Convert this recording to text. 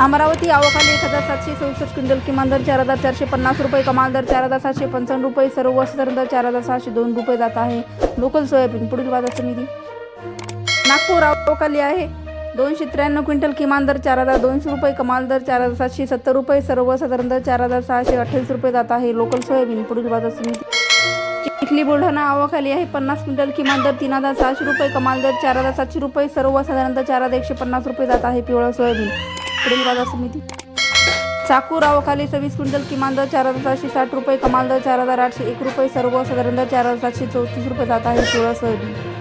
अमरावती आवखाली एक हजार सातशे चौसष्ट क्विंटल किमान दर चार हजार चारशे पन्नास रुपये कमाल दर चार हजार सातशे पंचावन्न रुपये सर्व साधारण दर चार हजार सहाशे दोन रुपये जात आहे. लोकल सोयाबीन पुढील बाजार समिती नागपूर आवखाली आहे. दोनशे त्र्याण्णव क्विंटल किमान दर चार हजार दोनशे रुपये कमाल दर चार हजार सातशे सत्तर रुपये सर्वसाधारण दर चार हजार सहाशे अठ्ठावीस रुपये जात आहे. लोकल सोयाबीन पुढील बाजार समिती चिखली बुलढाणा आवाखाली आहे. पन्नास क्विंटल किमान दर तीन हजार सहाशे रुपये कमाल दर चार हजार सातशे रुपये सर्वसाधारण दर चार हजार एकशे पन्नास रुपये जात आहे. पिवळा सोयाबीन. पुढील बाजार समिती. चाकू आवाखाली सव्वीस क्विंटल किमान दर चार हजार सातशे साठ रुपये कमाल दर चार हजार आठशे एक रुपये सर्वसाधारण दर चार हजार सातशे चौतीस रुपये जात आहे. सोळा सोयाबीन.